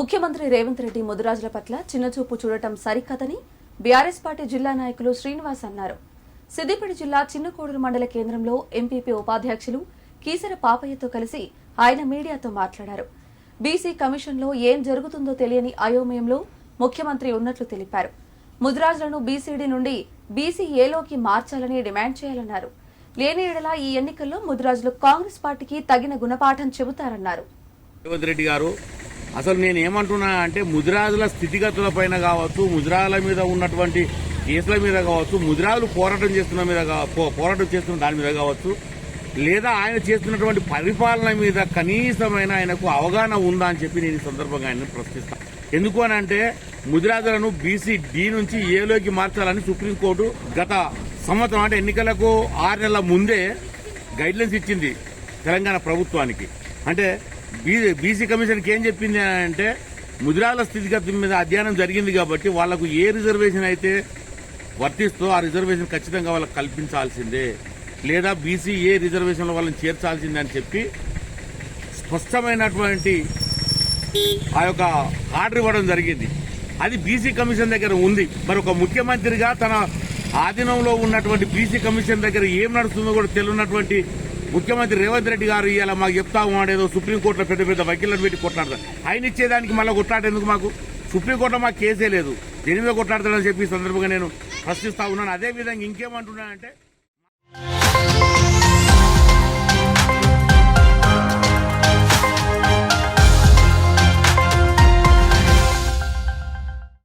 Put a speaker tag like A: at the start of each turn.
A: ముఖ్యమంత్రి రేవంత్ రెడ్డి ముదిరాజుల పట్ల చిన్నచూపు చూడటం సరికాదని బీఆర్ఎస్ పార్టీ జిల్లా నాయకులు శ్రీనివాస్ అన్నారు. సిద్దిపేట జిల్లా చిన్నకోడూరు మండల కేంద్రంలో ఎంపీపీ ఉపాధ్యక్షులు కీసర పాపయ్యతో కలిసి ఆయన మీడియాతో మాట్లాడారు. బీసీ కమిషన్లో ఏం జరుగుతుందో తెలియని అయోమయంలో ముఖ్యమంత్రి ఉన్నట్లు తెలిపారు. ముదిరాజులను బీసీడీ నుండి బీసీఏలోకి మార్చాలని డిమాండ్ చేయాలన్నారు. లేని ఎడలా ఈ ఎన్నికల్లో ముదిరాజులు కాంగ్రెస్ పార్టీకి తగిన గుణపాఠం చెబుతారన్నారు.
B: రేవంత్ రెడ్డి గారు అసలు నేను ఏమంటున్నా అంటే ముదిరాజుల స్థితిగతుల పైన కావచ్చు ముదిరాజుల మీద ఉన్నటువంటి కేసుల మీద కావచ్చు ముదిరాజులు పోరాటం చేస్తున్న మీద కా- పోరాటం చేస్తున్న దాని మీద కావచ్చు లేదా ఆయన చేస్తున్నటువంటి పరిపాలన మీద కనీసమైన ఆయనకు అవగాహన ఉందా అని చెప్పి నేను ఈ సందర్భంగా ఆయన ప్రశ్నిస్తాను ఎందుకు అని అంటే ముదిరాజులను బీసీ డి నుంచి ఏలోకి మార్చాలని సుప్రీంకోర్టు గత సంవత్సరం అంటే ఎన్నికలకు ఆరు నెలల ముందే గైడ్లైన్స్ ఇచ్చింది తెలంగాణ ప్రభుత్వానికి. అంటే బీసీ కమిషన్కి ఏం చెప్పింది అని అంటే ముదిరాల స్థితిగతి మీద అధ్యయనం జరిగింది కాబట్టి వాళ్ళకు ఏ రిజర్వేషన్ అయితే వర్తిస్తూ ఆ రిజర్వేషన్ ఖచ్చితంగా వాళ్ళకి కల్పించాల్సిందే. లేదా బీసీ ఏ రిజర్వేషన్లో వాళ్ళని చేర్చాల్సిందే అని చెప్పి స్పష్టమైనటువంటి ఆ యొక్క ఆర్డర్ ఇవ్వడం జరిగింది. అది బీసీ కమిషన్ దగ్గర ఉంది. మరి ఒక ముఖ్యమంత్రిగా తన ఆధీనంలో ఉన్నటువంటి బీసీ కమిషన్ దగ్గర ఏం నడుస్తుందో కూడా తెలియనటువంటి ముఖ్యమంత్రి రేవంత్ రెడ్డి గారు ఇవాళ మాకు చెప్తా ఉన్నాడేదో సుప్రీంకోర్టులో పెద్ద పెద్ద వకీలను పెట్టి కొట్లాడతారు. ఆయన ఇచ్చేదానికి మళ్ళీ కొట్లాడేందుకు మాకు? సుప్రీంకోర్టులో మాకు కేసే లేదు. ఎనిమిదో మీద కొట్లాడతాడని చెప్పి సందర్భంగా నేను ప్రశ్నిస్తా ఉన్నాను. అదే విధంగా ఇంకేమంటున్నానంటే